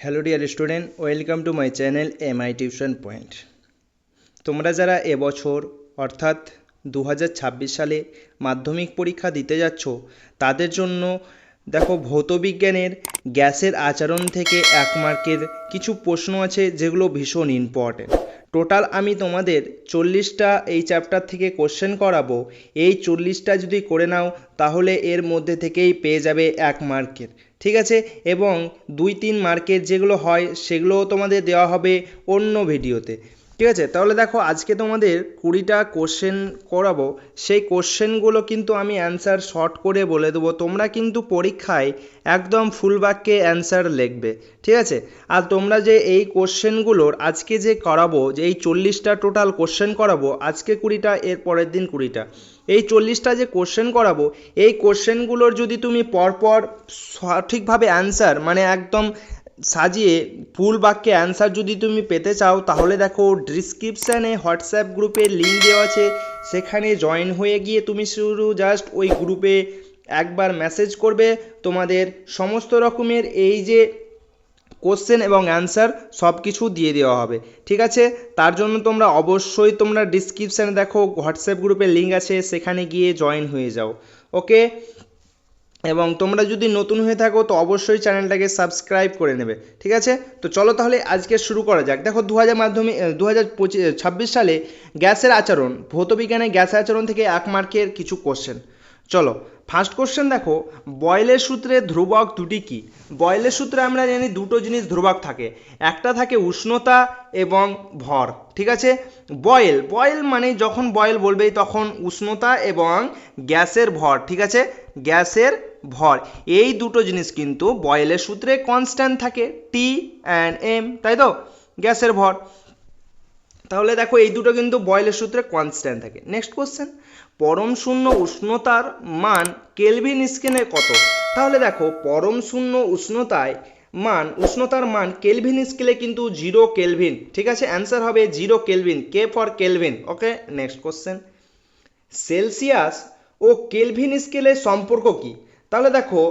Hello dear student welcome to my channel M I tuition point তোমরা যারা এবছর, অর্থাৎ দু হাজার ছাব্বিশ সালে মাধ্যমিক পরীক্ষা দিতে যাচ্ছ, তাদের জন্য দেখো, ভৌতবিজ্ঞানের গ্যাসের আচরণ থেকে এক মার্কের কিছু প্রশ্ন আছে যেগুলো ভীষণ ইম্পর্টেন্ট টোটাল আমি তোমাদের চল্লিশটা এই চ্যাপ্টার থেকে কোশ্চেন করাবো। এই চল্লিশটা যদি করে নাও, তাহলে এর মধ্যে থেকেই পেয়ে যাবে এক মার্কের। ঠিক আছে? এবং দুই তিন মার্কের যেগুলো হয় সেগুলোও তোমাদের দেওয়া হবে অন্য ভিডিওতে ঠিক আছে? তাহলে দেখো, আজকে তোমাদের কুড়িটা কোশ্চেন করাবো। সেই কোশ্চেনগুলো কিন্তু আমি অ্যান্সার শর্ট করে বলে দেবো। তোমরা কিন্তু পরীক্ষায় একদম ফুল বাক্যে অ্যান্সার লিখবে। ঠিক আছে? আর তোমরা যে এই কোশ্চেনগুলোর আজকে যে করাবো, যে এই চল্লিশটা টোটাল কোশ্চেন করাবো, আজকে কুড়িটা, এর পরের দিন কুড়িটা। এই চল্লিশটা যে কোশ্চেন করাবো, এই কোশ্চেনগুলোর যদি তুমি পরপর সঠিকভাবে অ্যান্সার মানে একদম সাজিয়ে ফুল বাক্যে অ্যান্সার যদি তুমি পেতে চাও, তাহলে দেখো ডিসক্রিপশানে হোয়াটসঅ্যাপ গ্রুপে লিঙ্ক দেওয়া আছে। সেখানে জয়েন হয়ে গিয়ে তুমি শুধু জাস্ট ওই গ্রুপে একবার মেসেজ করবে। তোমাদের সমস্ত রকমের এই যে কোশ্চেন এবং অ্যান্সার সব কিছু দিয়ে দেওয়া হবে। ঠিক আছে? তার জন্য তোমরা অবশ্যই তোমরা ডিসক্রিপশানে দেখো হোয়াটসঅ্যাপ গ্রুপের লিঙ্ক আছে, সেখানে গিয়ে জয়েন হয়ে যাও। ওকে এবং তোমরা যদি নতুন হয়ে থাকো, তো অবশ্যই চ্যানেলটাকে সাবস্ক্রাইব করে নেবে, ঠিক আছে? তো চলো তাহলে আজকে শুরু করা যাক। দেখো দু হাজার মাধ্যমে দু হাজার ছাব্বিশ সালে গ্যাসের আচরণ ভৌতবিজ্ঞানে গ্যাসের আচরণ থেকে এক মার্কের কিছু কোশ্চেন চলো ফার্স্ট কোশ্চেন দেখো, বয়েলের সূত্রে ধ্রুবক দুটি কি? বয়েলের সূত্রে আমরা জানি দুটো জিনিস ধ্রুবক থাকে, একটা থাকে উষ্ণতা এবং ভর, ঠিক আছে? বয়েল বয়েল মানে যখন বয়েল বলবে তখন উষ্ণতা এবং গ্যাসের ভর, ঠিক আছে? গ্যাসের ভর। এই দুটো জিনিস কিন্তু বয়েলের সূত্রে কনস্ট্যান্ট থাকে টি অ্যান্ড এম তাই তো? গ্যাসের ভর। তাহলে দেখো, এই দুটো কিন্তু বয়েলের সূত্রে কনস্ট্যান্ট থাকে। নেক্সট কোশ্চেন পরম শূন্য উষ্ণতার মান কেলভিন স্কেলে কত? তাহলে দেখো, পরম শূন্য উষ্ণতায় মান, উষ্ণতার মান কেলভিন স্কেলে কিন্তু জিরো কেলভিন ঠিক আছে? অ্যান্সার হবে zero kelvin K for kelvin okay next question Celsius O kelvin স্কেলের সম্পর্ক কি? তাহলে দেখো,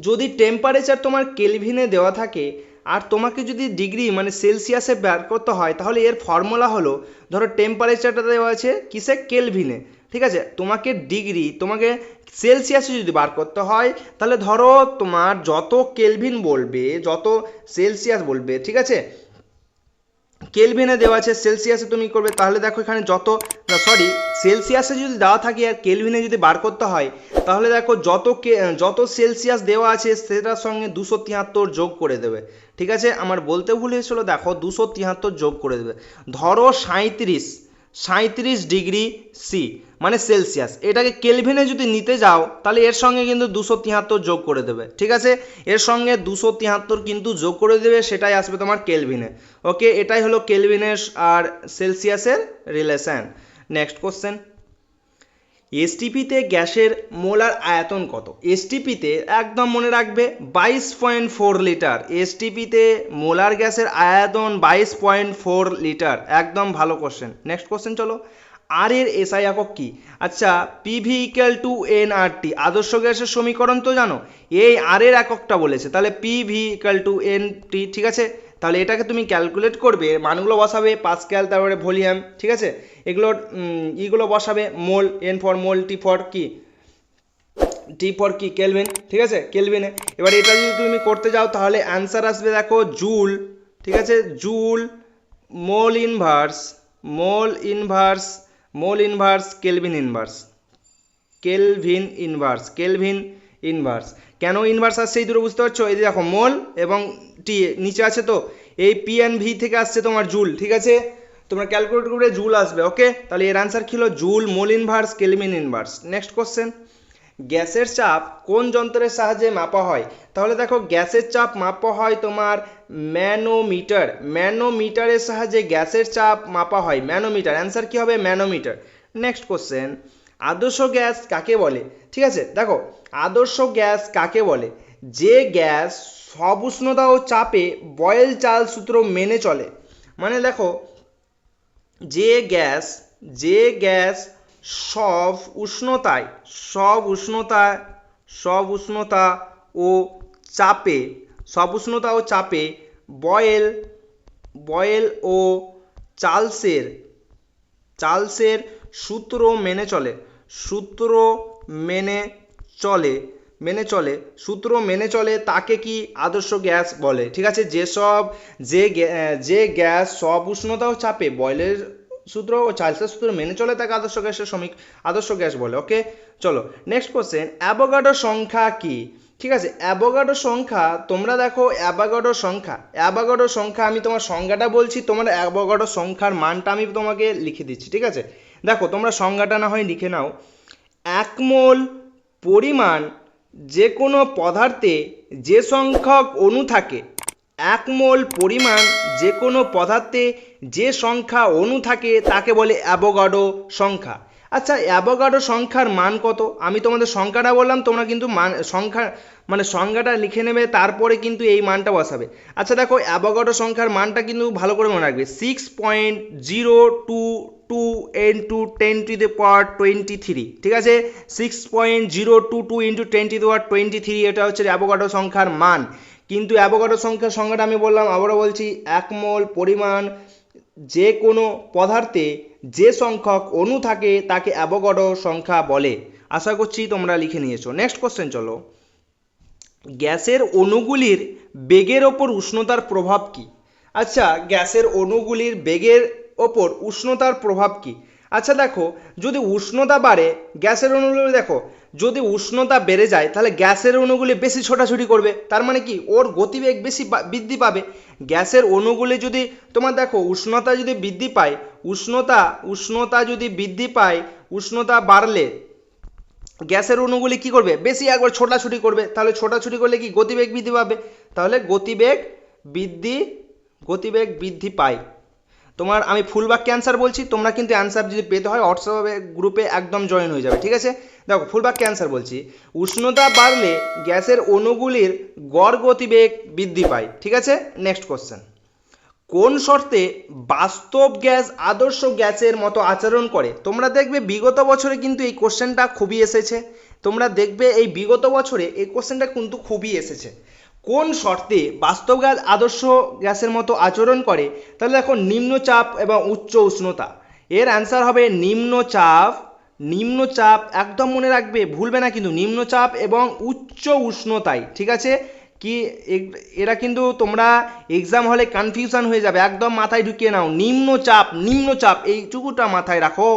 যদি টেম্পারেচার তোমার কেলভিনে দেওয়া থাকে, আর তোমাকে যদি ডিগ্রি মানে সেলসিয়াসে বের করতে হয়, তাহলে এর ফর্মুলা হলো, ধরো টেম্পারেচারটা দেওয়া আছে কিসে? কেলভিনে ঠিক আছে? তোমাকে ডিগ্রি তোমাকে সেলসিয়াসে যদি বার করতে হয়, তাহলে ধরো তোমার যত কেলভিন বলবে, যত সেলসিয়াস বলবে, ঠিক আছে? কেলভিনে দেওয়া আছে, সেলসিয়াসে তুমি করবে, তাহলে দেখো এখানে যত সরি সেলসিয়াসে যদি দেওয়া থাকে আর কেলভিনে যদি বার করতে হয়, তাহলে দেখো যত কে, যত সেলসিয়াস দেওয়া আছে, সেটার সঙ্গে দুশো তিয়াত্তর যোগ করে দেবে। ঠিক আছে? আমার বলতে ভুল হয়েছিল, দেখো দুশো তিয়াত্তর যোগ করে দেবে। ধরো সাঁত্রিশ সাঁত্রিশ ডিগ্রি সি মানে সেলসিয়াস। এটাকে কেলভিনে যদি নিতে যাও, তাহলে এর সঙ্গে কিন্তু দুশো তিয়াত্তর যোগ করে দেবে, ঠিক আছে? এর সঙ্গে দুশো তিয়াত্তর কিন্তু যোগ করে দেবে, সেটাই আসবে তোমার কেলভিনে। ওকে, এটাই হলো কেলভিনের আর সেলসিয়াসের রিলেশান নেক্সট কোশ্চেন এসটিপিতে গ্যাসের মোলার আয়তন কত? এসটিপিতে একদম মনে রাখবে বাইশ পয়েন্ট ফোর লিটার। এসটিপিতে মোলার গ্যাসের আয়তন বাইশ পয়েন্ট ফোর লিটার। একদম ভালো কোশ্চেন নেক্সট কোশ্চেন চলো। আর এর এসআই একক কি? আচ্ছা PV equal to N R T আদর্শ গ্যাসের সমীকরণ তো জানো? এই আর এর এককটা বলেছে। তাহলে PV equal to N T ঠিক আছে? তাহলে এটাকে তুমি ক্যালকুলেট করবে, মানগুলো বসাবে পাসক্যাল তারপরে ভলিউম, ঠিক আছে? এগুলোর ইগুলো বসাবে, mole N for mole T for কি? টি ফর কি? কেলভিন, ঠিক আছে? কেলভিনে। এবার এটা যদি তুমি করতে যাও, তাহলে অ্যান্সার আসবে দেখো জুল ঠিক আছে? Joule mole inverse mole inverse mole inverse kelvin inverse kelvin inverse kelvin inverse কেন ইনভার্স আসছে এই দুটো বুঝতে পারছ? এই দেখো, মোল এবং টি নিচে আছে তো? এই পি এন ভি থেকে আসছে তোমার জুল, ঠিক আছে? তোমরা ক্যালকুলেট করে জুল আসবে ওকে তাহলে এর আনসার ছিল joule, mole inverse kelvin inverse next question গ্যাসের চাপ কোন যন্ত্রের সাহায্যে মাপা হয়? তাহলে দেখো, গ্যাসের চাপ মাপা হয় তোমার ম্যানোমিটার। ম্যানোমিটারের সাহায্যে গ্যাসের চাপ মাপা হয়। ম্যানোমিটার অ্যান্সার কী হবে? ম্যানোমিটার। নেক্সট কোশ্চেন আদর্শ গ্যাস কাকে বলে? ঠিক আছে? দেখো, আদর্শ গ্যাস কাকে বলে? যে গ্যাস সব উষ্ণতা ও চাপে বয়েল চাল সূত্র মেনে চলে। মানে দেখো, যে গ্যাস যে গ্যাস সব উষ্ণতায় সব উষ্ণতায়, সব উষ্ণতা ও চাপে, সব উষ্ণতা ও চাপে বয়েল বয়েল ও চার্লসের চার্লসের সূত্র মেনে চলে, সূত্র মেনে চলে। মেনে চলে, সূত্র মেনে চলে তাকে কি আদর্শ গ্যাস বলে? ঠিক আছে, যেসব, যে যে গ্যাস সব উষ্ণতা ও চাপে, বয়লের সূত্র ও চার্লসের সূত্র মেনে চলে তাকে আদর্শ গ্যাসের শ্রমিক, আদর্শ গ্যাস বলে ওকে চলো নেক্সট কোশ্চেন অ্যাভোগাড্রো সংখ্যা কি? ঠিক আছে, অ্যাভোগাড্রো সংখ্যা, তোমরা দেখো অ্যাভোগাড্রো সংখ্যা অ্যাভোগাড্রো সংখ্যা, আমি তোমার সংজ্ঞাটা বলছি, তোমার অ্যাভোগাড্রো সংখ্যার মানটা আমি তোমাকে লিখে দিচ্ছি, ঠিক আছে? দেখো, তোমরা সংজ্ঞাটা না হয় লিখে নাও। এক মোল পরিমাণ যে কোনো পদার্থে যে সংখ্যক অণু থাকে, এক মোল পরিমাণ যে কোনো পদার্থে যে সংখ্যা অণু থাকে, তাকে বলে অ্যাভোগাড্রো সংখ্যা। আচ্ছা অ্যাভোগাড্রো সংখ্যার মান কত? আমি তোমাদের সংখ্যাটা বললাম, তোমরা কিন্তু মান, সংখ্যা মানে সংখ্যাটা লিখে নেবে, তারপরে কিন্তু এই মানটা বসাবে। আচ্ছা দেখো অ্যাভোগাড্রো সংখ্যার মানটা কিন্তু ভালো করে মনে রাখবে। Six point zero two two into ten to the power twenty three ঠিক আছে? Six point zero two two into ten to the power twenty three এটা হচ্ছে অ্যাভোগাড্রো সংখ্যার মান। কিন্তু অ্যাভোগাড্রো সংখ্যার সংখ্যাটা আমি বললাম, আবারও বলছি এক মোল পরিমাণ, যে কোনো পদার্থে যে সংখ্যক অণু থাকে, তাকে অ্যাভোগাড্রো সংখ্যা বলে। আশা করছি তোমরা লিখে নিয়েছো। নেক্সট কোশ্চেন চলো। গ্যাসের অণুগুলির বেগের ওপর উষ্ণতার প্রভাব কি? আচ্ছা গ্যাসের অণুগুলির বেগের ওপর উষ্ণতার প্রভাব কি? আচ্ছা দেখো, যদি উষ্ণতা বাড়ে, গ্যাসের অণুগুলি দেখো যদি উষ্ণতা বেড়ে যায়, তাহলে গ্যাসের অণুগুলি বেশি ছোটাছুটি করবে। তার মানে কি? ওর গতিবেগ বেশি বৃদ্ধি পাবে। গ্যাসের অণুগুলি যদি, তোমার দেখো, উষ্ণতা যদি বৃদ্ধি পায়, উষ্ণতা উষ্ণতা যদি বৃদ্ধি পায়, উষ্ণতা বাড়লে গ্যাসের অণুগুলি কি করবে? বেশি একবার ছোটাছুটি করবে। তাহলে ছোটাছুটি করলে কি গতিবেগ বৃদ্ধি পাবে? তাহলে গতিবেগ বৃদ্ধি গতিবেগ বৃদ্ধি পায়। তোমার আমি ফুল বাক্যে অ্যান্সার বলছি, তোমরা কিন্তু অ্যান্সার যদি পেতে হয় হোয়াটসঅ্যাপে গ্রুপে একদম জয়েন হয়ে যাবে, ঠিক আছে? দেখো ফুল বাক্যে অ্যান্সার বলছি। উষ্ণতা বাড়লে গ্যাসের অণুগুলির গড় গতিবেগ বৃদ্ধি পায়। ঠিক আছে? নেক্সট কোশ্চেন কোন শর্তে বাস্তব গ্যাস আদর্শ গ্যাসের মতো আচরণ করে? তোমরা দেখবে বিগত বছরে কিন্তু এই কোশ্চেনটা খুবই এসেছে। তোমরা দেখবে এই বিগত বছরে এই কোশ্চেনটা কিন্তু খুবই এসেছে। কোন শর্তে বাস্তব গ্যাস আদর্শ গ্যাসের মতো আচরণ করে? তাহলে দেখো, নিম্নচাপ এবং উচ্চ উষ্ণতা। এর অ্যান্সার হবে নিম্নচাপ নিম্নচাপ একদম মনে রাখবে, ভুলবে না কিন্তু নিম্নচাপ এবং উচ্চ উষ্ণতায়, ঠিক আছে? কি এরা কিন্তু তোমরা এক্সাম হলে কনফিউশন হয়ে যাবে, একদম মাথায় ঢুকিয়ে নাও, নিম্নচাপ নিম্নচাপ, এইটুকুটা মাথায় রাখো।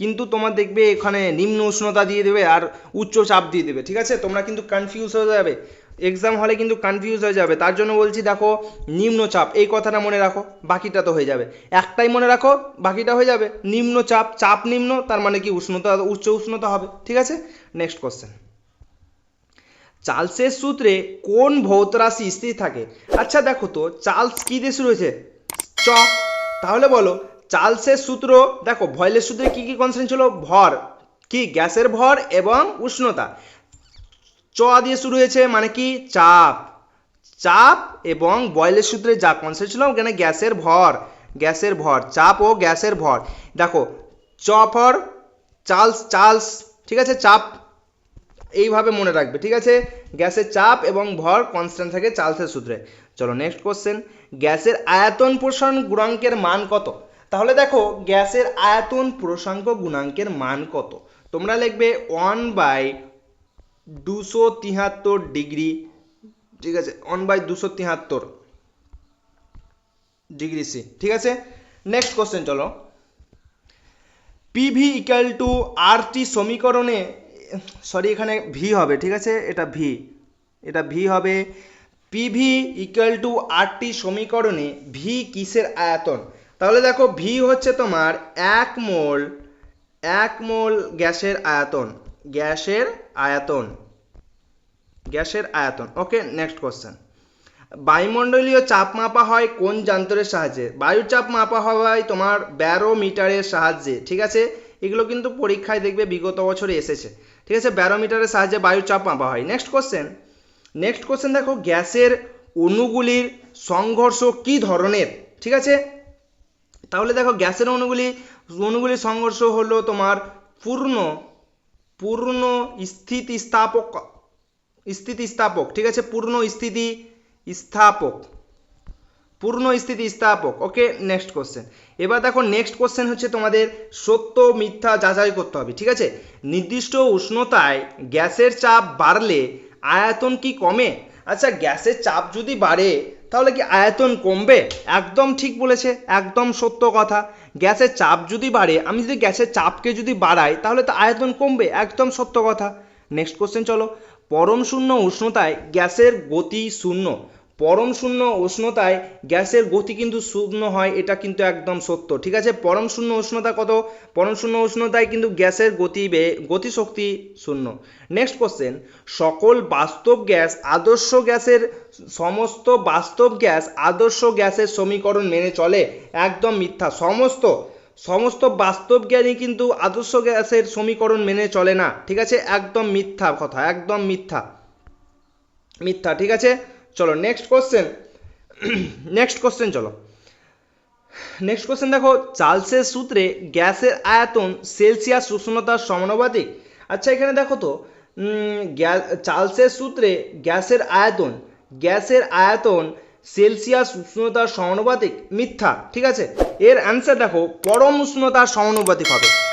কিন্তু তোমার দেখবে এখানে নিম্ন উষ্ণতা দিয়ে দেবে আর উচ্চ চাপ দিয়ে দেবে, ঠিক আছে? তোমরা কিন্তু কনফিউজ হয়ে যাবে। এক্সাম হলে কিন্তু কনফিউজ হয়ে যাবে। তার জন্য বলছি, দেখো, নিম্নচাপ, এই কথাটা মনে রাখো, বাকিটা তো হয়ে যাবে। একটাই মনে রাখো, বাকিটা হয়ে যাবে। নিম্নচাপ, চাপ নিম্ন, তার মানে কি উষ্ণতা, উচ্চ উষ্ণতা হবে। ঠিক আছে? নেক্সট কোশ্চেন চার্লসের সূত্রে কোন ভৌত রাশি স্থির থাকে? আচ্ছা দেখো তো, চার্লস কি দিয়ে শুরু হয়েছে? চ। তাহলে বলো, চার্লসের সূত্র, দেখো, ভয়েলের সূত্রে কি কি কনস্ট্যান্ট ছিল? ভর, কি? গ্যাসের ভর এবং উষ্ণতা। চ দিয়ে শুরু হয়েছে মানে কি? চাপ। চাপ এবং বয়েলের সূত্রে যা কনসেপ্ট ছিল ওখানে গ্যাসের ভর গ্যাসের ভর, চাপ ও গ্যাসের ভর। দেখো, চ ফর চার্লস চার্লস, ঠিক আছে? চাপ এইভাবে মনে রাখবে, ঠিক আছে? গ্যাসের চাপ এবং ভর কনস্ট্যান্ট থাকে চার্লসের সূত্রে। চলো নেক্সট কোশ্চেন গ্যাসের আয়তন প্রসারণ গুণাঙ্কের মান কত? তাহলে দেখো, গ্যাসের আয়তন প্রসাঙ্ক গুণাঙ্কের মান কত? তোমরা লিখবে ওয়ান বাই দুশো তিহাত্তর ডিগ্রি, ঠিক আছে ওয়ান বাই দুশো তিহাত্তর ডিগ্রি সি ঠিক আছে? নেক্সট কোশ্চেন চলো। PV equal to R T সমীকরণে সরি এখানে ভি হবে, ঠিক আছে? এটা ভি এটা ভি হবে। PV equal to R T সমীকরণে ভি কিসের আয়তন? তাহলে দেখো ভি হচ্ছে তোমার এক মোল এক মোল গ্যাসের আয়তন। গ্যাসের আয়তন। গ্যাসের আয়তন। ওকে নেক্সট কোশ্চেন বায়ুমণ্ডলীয় চাপ মাপা হয় কোন যন্ত্রের সাহায্যে? বায়ুর চাপ মাপা হয় তোমার ব্যারোমিটারের সাহায্যে, ঠিক আছে? এগুলো কিন্তু পরীক্ষায় দেখবে বিগত বছরে এসেছে। ঠিক আছে, ব্যারোমিটারের সাহায্যে বায়ুর চাপ মাপা হয়। নেক্সট কোশ্চেন নেক্সট কোশ্চেন দেখো, গ্যাসের অণুগুলির সংঘর্ষ কি ধরনের? ঠিক আছে? তাহলে দেখো, গ্যাসের অণুগুলি, অণুগুলির সংঘর্ষ হলো তোমার পূর্ণ পূর্ণ স্থিতিস্থাপক স্থিতিস্থাপক, ঠিক আছে? পূর্ণ স্থিতি স্থাপক পূর্ণ স্থিতি স্থাপক ওকে নেক্সট কোশ্চেন এবার দেখো নেক্সট কোশ্চেন হচ্ছে তোমাদের সত্য, মিথ্যা যাচাই করতে হবে, ঠিক আছে? নির্দিষ্ট উষ্ণতায় গ্যাসের চাপ বাড়লে আয়তন কি কমে? আচ্ছা গ্যাসের চাপ যদি বাড়ে, তাহলে কি আয়তন কমবে? একদম ঠিক বলেছে, একদম সত্য কথা। গ্যাসের চাপ যদি বাড়ে, আমি যদি গ্যাসের চাপকে যদি বাড়াই, তাহলে তো আয়তন কমবে, একদম সত্য কথা। নেক্সট কোশ্চেন চলো। পরম শূন্য উষ্ণতায় গ্যাসের গতি শূন্য। পরম শূন্য উষ্ণতায় গ্যাসের গতি কিন্তু শূন্য হয়, এটা কিন্তু একদম সত্য। ঠিক আছে? পরম শূন্য উষ্ণতা কত? পরম শূন্য উষ্ণতায় কিন্তু গ্যাসের গতি বে- গতিশক্তি শূন্য। নেক্সট কোশ্চেন সকল বাস্তব গ্যাস আদর্শ গ্যাসের, সমস্ত বাস্তব গ্যাস আদর্শ গ্যাসের সমীকরণ মেনে চলে? একদম মিথ্যা। সমস্ত সমস্ত বাস্তব জ্ঞানই কিন্তু আদর্শ গ্যাসের সমীকরণ মেনে চলে না। ঠিক আছে? একদম মিথ্যা কথা, একদম মিথ্যা। মিথ্যা, ঠিক আছে? চলো নেক্সট কোশ্চেন নেক্সট কোশ্চেন চলো। নেক্সট কোশ্চেন দেখো, চার্লসের সূত্রে গ্যাসের আয়তন সেলসিয়াস উষ্ণতার সমানুপাতিক। আচ্ছা এখানে দেখো তো গ্যাস গ্যা- চার্লসের সূত্রে গ্যাসের আয়তন গ্যাসের আয়তন সেলসিয়াস উষ্ণতার সমানুপাতিক মিথ্যা, ঠিক আছে? এর অ্যান্সার দেখো, পরম উষ্ণতার সমানুপাতিক হবে।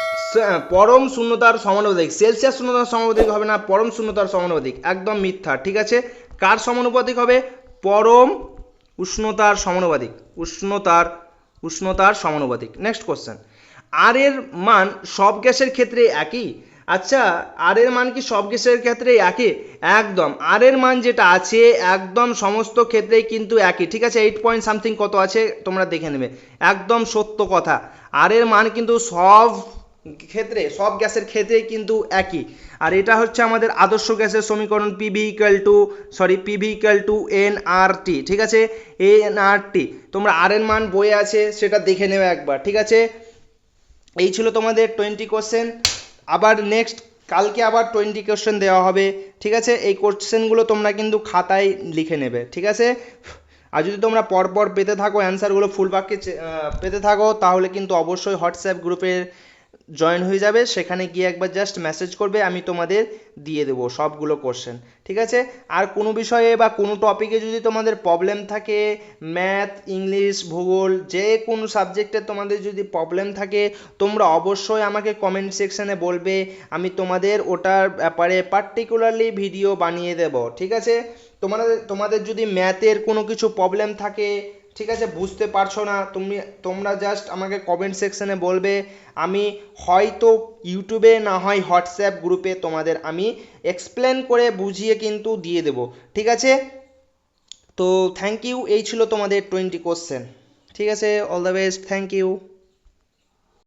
পরম শূন্যতার সমানুপাতিক, সেলসিয়াস শূন্যতার সমানুপাতিক হবে না, পরম শূন্যতার সমানুপাতিক, একদম মিথ্যা, ঠিক আছে? কার সমানুপাতিক হবে? পরম উষ্ণতার সমানুপাতিক। উষ্ণতার উষ্ণতার সমানুপাতিক। নেক্সট কোশ্চেন আর এর মান সব গ্যাসের ক্ষেত্রে একই? আচ্ছা আর এর মান কি সব গ্যাসের ক্ষেত্রে একই? একদম। আর এর মান যেটা আছে, একদম সমস্ত ক্ষেত্রেই কিন্তু একই। ঠিক আছে এইট পয়েন্ট সামথিং কত আছে? তোমরা দেখে নেবে। একদম সত্য কথা। আর এর মান কিন্তু সব ক্ষেত্রে, সব গ্যাসের ক্ষেত্রেই কিন্তু একই। আর এটা হচ্ছে আমাদের আদর্শ গ্যাসের সমীকরণ PV equal to sorry PV equal to N R T ঠিক আছে? এন আর টি তোমরা আর এর মান বইয়ে আছে, সেটা দেখে নেবে একবার, ঠিক আছে? এই ছিল তোমাদের টোয়েন্টি কোশ্চেন আবার নেক্সট কালকে আবার টোয়েন্টি কোশ্চেন দেওয়া হবে, ঠিক আছে? এই কোশ্চেনগুলো তোমরা কিন্তু খাতায় লিখে নেবে, ঠিক আছে? আর যদি তোমরা পরপর পেতে থাকো অ্যান্সারগুলো ফুল বাক্যে পেতে থাকো, তাহলে কিন্তু অবশ্যই হোয়াটসঅ্যাপ গ্রুপের জয়েন হয়ে যাবে, সেখানে গিয়ে একবার জাস্ট মেসেজ করবে, আমি তোমাদের দিয়ে দেবো সবগুলো কোশ্চেন ঠিক আছে? আর কোনো বিষয়ে বা কোনো টপিকে যদি তোমাদের প্রবলেম থাকে ম্যাথ ইংলিশ ভূগোল, যে কোনো সাবজেক্টে তোমাদের যদি প্রবলেম থাকে, তোমরা অবশ্যই আমাকে কমেন্ট সেকশানে বলবে, আমি তোমাদের ওটার ব্যাপারে পার্টিকুলারলি ভিডিও বানিয়ে দেব, ঠিক আছে? তোমাদের তোমাদের যদি ম্যাথের কোনো কিছু প্রবলেম থাকে ঠিক আছে, বুঝতে পারছ না, তুমি, তোমরা জাস্ট আমাকে কমেন্ট সেকশানে বলবে, আমি হয়তো ইউটিউবে না হয় হোয়াটসঅ্যাপ গ্রুপে তোমাদের আমি এক্সপ্লেন করে বুঝিয়ে কিন্তু দিয়ে দেব, ঠিক আছে? তো থ্যাংক ইউ এই ছিল তোমাদের টোয়েন্টি কোশ্চেন ঠিক আছে? All the best thank you